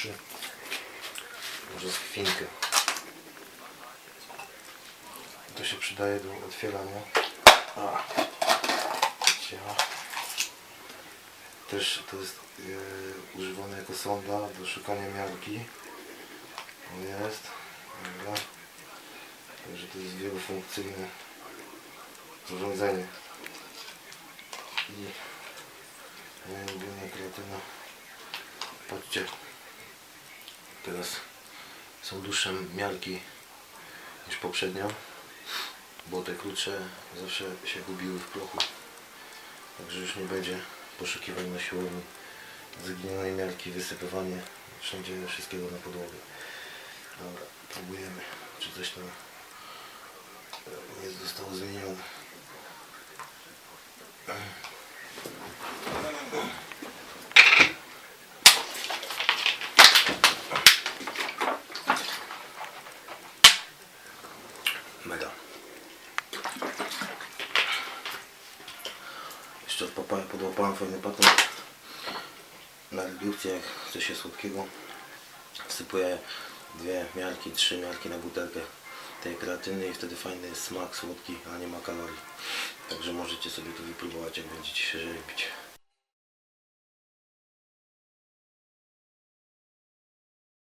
trzy. Może z chwinkę. To się przydaje do otwierania. A. Cicho. Też to jest e, używane jako sonda do szukania miarki. O jest. Dobra. Także to jest wielofunkcyjne urządzenie. I moja ulubiona kreatyna. Patrzcie. Teraz są dłuższe miarki niż poprzednio. Bo te krótsze zawsze się gubiły w prochu. Także już nie będzie poszukiwań na siłowni. Zginionej miarki, wysypywanie wszędzie wszystkiego na podłogę. Dobra, próbujemy, czy coś tam Mega. Jeszcze od papaja podłapałem fajny patent na redukcję, jak chce się słodkiego. Wsypuję dwie miarki, trzy miarki na butelkę tej kreatyny i wtedy fajny smak słodki, a nie ma kalorii. Także możecie sobie to wypróbować, jak będziecie się żywić.